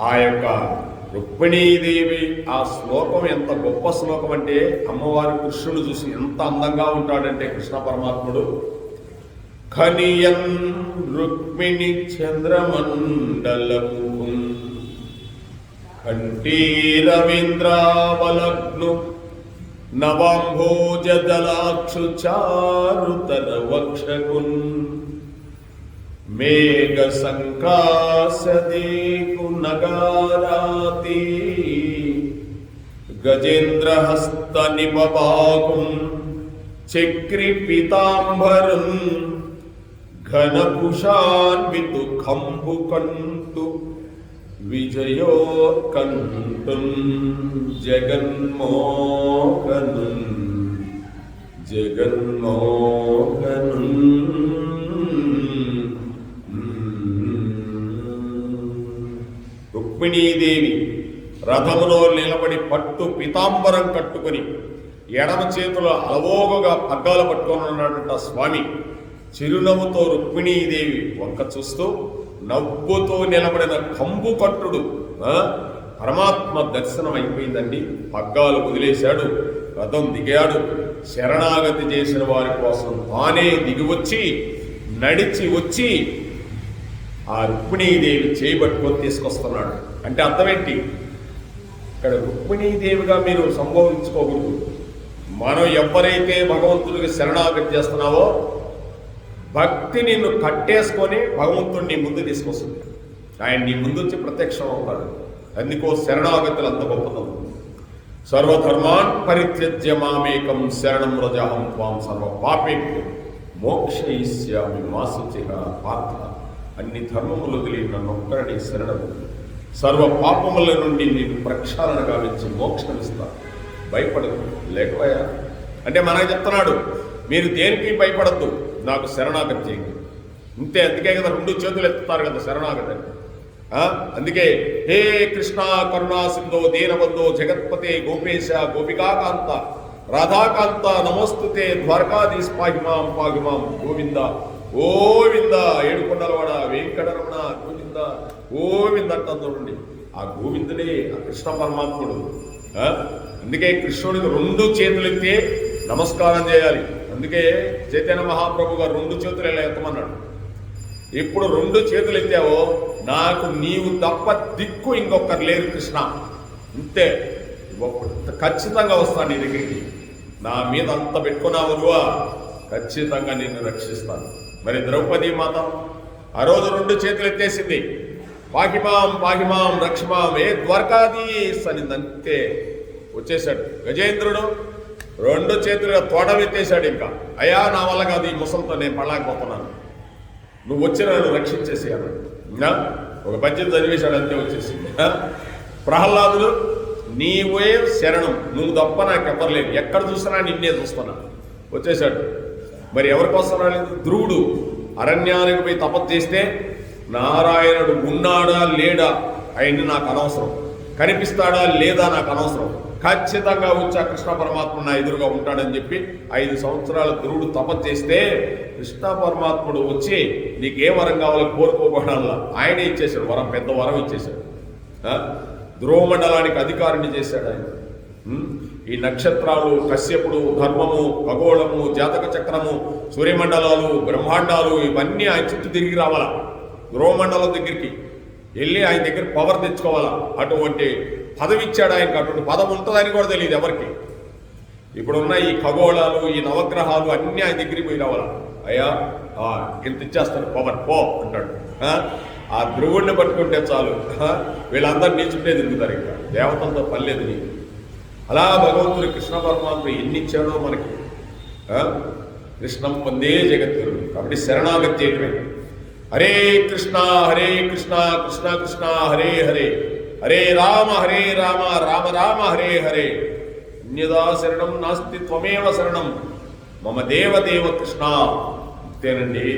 ఆ యొక్క రుక్మిణీదేవి ఆ శ్లోకం ఎంత గొప్ప శ్లోకం అంటే అమ్మవారి కృష్ణుడు చూసి ఎంత అందంగా ఉంటాడంటే కృష్ణ పరమాత్ముడు. ఖనియన్ రుక్మిణి చంద్రమండలము కంఠీ రవీంద్రావలగ్ను నవాంభోజదలాక్షు చారుతర వక్షకున్ मेघशङ्काशदेकुनगाराति गजेन्द्रहस्तनिपबाकुं चक्रिपिताम्बरं घनभुषान्विदुःखम्बुकन्तु विजयो कन्तुं जगन्मो जगन्मोहनु రుక్మిణీదేవి రథములో నిలబడి పట్టు పితాంబరం కట్టుకుని ఎడమ చేతిలో అలవోగగా పగ్గాలు పట్టుకొని ఉన్నాడంట స్వామి. చిరునవ్వుతో రుక్మిణీదేవి వంక చూస్తూ నవ్వుతో నిలబడిన కంబు కట్టుడు పరమాత్మ దర్శనం అయిపోయిందండి. పగ్గాలు వదిలేశాడు రథం దిగాడు. శరణాగతి చేసిన వారి కోసం తానే దిగివచ్చి నడిచి వచ్చి ఆ రుక్మిణీదేవి చేయబట్టుకొని తీసుకొస్తున్నాడు. అంటే అర్థం ఏంటి ఇక్కడ రుక్మిణీదేవిగా మీరు సంబోధించుకోకూడదు మనం ఎవరైతే భగవంతుడికి శరణాగతి చేస్తున్నావో భక్తి నిన్ను కట్టేసుకొని భగవంతుడిని ముందు తీసుకొస్తుంది. ఆయన నీ ముందు వచ్చి ప్రత్యక్షం అవుతాడు. అందుకో శరణాగతులు అంత గొప్పదం సర్వధర్మాన్ పరిత్యజ్య మామేకం శరణం రజాహం త్వాం సర్వ పాపేభ్యం మోక్షయిష్యామి మాసుచిహ పార్థ. అన్ని ధర్మములు వదిలి నన్ను ఒక్కరిని శరణము. సర్వ పాపముల నుండి నేను ప్రక్షాళన గావించి మోక్షం ఇస్తాను భయపడదు లేకపోయా? అంటే మనకు చెప్తున్నాడు మీరు దేనికి భయపడద్దు నాకు శరణాగతి చేయండి. ఇంతే అందుకే కదా రెండు చేతులు ఎత్తుతారు కదా శరణాగతి అందుకే హే కృష్ణ కరుణా సింధో దీనబంధో జగత్పతే గోపేశ గోపికాకాంత రాధాకాంత నమోస్తుతే ద్వారకాధీష్ పాహిమాం పాహిమాం గోవింద గోవింద ఏడుకొండలవాడ వెంకటరమణ గోవింద గోవింద అంటాం చూడండి. ఆ గోవిందుడే ఆ కృష్ణ పరమాత్ముడు. అందుకే కృష్ణుడికి రెండు చేతులు ఎత్తి నమస్కారం చేయాలి. అందుకే చైతన్య మహాప్రభు గారు రెండు చేతులు ఎలా ఎత్తమన్నాడు? ఇప్పుడు రెండు చేతులు ఎత్తావో నాకు నీవు తప్ప దిక్కు ఇంకొకరు లేరు కృష్ణ. అంతే ఖచ్చితంగా వస్తాను నీ దగ్గరికి. నా మీద అంత పెట్టుకున్నావు ఖచ్చితంగా నిన్ను రక్షిస్తాను. మరి ద్రౌపది మాత ఆ రోజు రెండు చేతులు ఎత్తేసింది. పాకిమాం పాకిమాం రక్షమాం ఏ ద్వారకాదీస్ అని అంతే వచ్చేసాడు గజేంద్రుడు రెండు చేతులుగా తోడవెత్తేశాడు ఇంకా. అయ్యా నా వల్ల కాదు ఈ ముసలితో నేను పడలేకపోతున్నాను. నువ్వు వచ్చిన నన్ను రక్షించేసి అన్నాడు. ఒక పద్యం చదివేశాడు అంతే వచ్చేసి. ప్రహ్లాదులు ప్రహ్లాదుడు నీవే శరణం. నువ్వు తప్ప నాకు ఎవ్వరలేదు ఎక్కడ చూసినా నిన్నే చూస్తున్నా వచ్చేసాడు మరి ఎవరి కోసం రాలేదు? ధ్రువుడు. అరణ్యానికి పోయి తపస్సు చేస్తే నారాయణుడు ఉన్నాడా లేడా ఆయన్ని నాకు అనవసరం. కనిపిస్తాడా లేదా నాకు అనవసరం. ఖచ్చితంగా వచ్చి ఆ కృష్ణ పరమాత్మ నా ఎదురుగా ఉంటాడని చెప్పి ఐదు సంవత్సరాల ధ్రువుడు తపస్సు చేస్తే కృష్ణ పరమాత్ముడు వచ్చి నీకే వరం కావాలో కోరుకోబడాలా ఆయనే ఇచ్చేశాడు వరం పెద్ద వరం ఇచ్చేశాడు. ధ్రువమండలానికి ధ్రువ మండలానికి అధికారిని చేశాడు ఆయన. ఈ నక్షత్రాలు కశ్యపుడు ధర్మము ఖగోళము జాతక చక్రము సూర్యమండలాలు బ్రహ్మాండాలు ఇవన్నీ ఆయన చుట్టూ తిరిగి రావాలా? ధ్రువమండలం దగ్గరికి వెళ్ళి ఆయన దగ్గర పవర్ తెచ్చుకోవాలా? అటువంటి పదవి ఇచ్చాడు ఆయనకు అటువంటి పదం ఉంటుందని కూడా తెలియదు ఎవరికి. ఇప్పుడున్న ఈ ఖగోళాలు ఈ నవగ్రహాలు అన్నీ ఆయన దగ్గరికి పోయి రావాలా? అయ్యా ఇంత ఇచ్చేస్తాను పవర్ పో అంటాడు. ఆ? ధ్రువుడిని పట్టుకుంటే చాలు. వీళ్ళందరూ నీ చుట్టే తిరుగుతారు ఇంకా. దేవతలతో పర్లేదు నీకు. అలా భగవంతుడు కృష్ణ పరమాత్మ ఎన్ని ఇచ్చాడో మనకి కృష్ణం పొందే జగద్గురు. కాబట్టి శరణాగతి చేయటమే హరే కృష్ణ హరే కృష్ణ కృష్ణ కృష్ణ హరే హరే. హరే రామ హరే రామ రామ రామ హరే హరే. అన్యదా శరణం నాస్తి త్వమేవ శరణం. మమ దేవ దేవ కృష్ణ. అంతేనండి.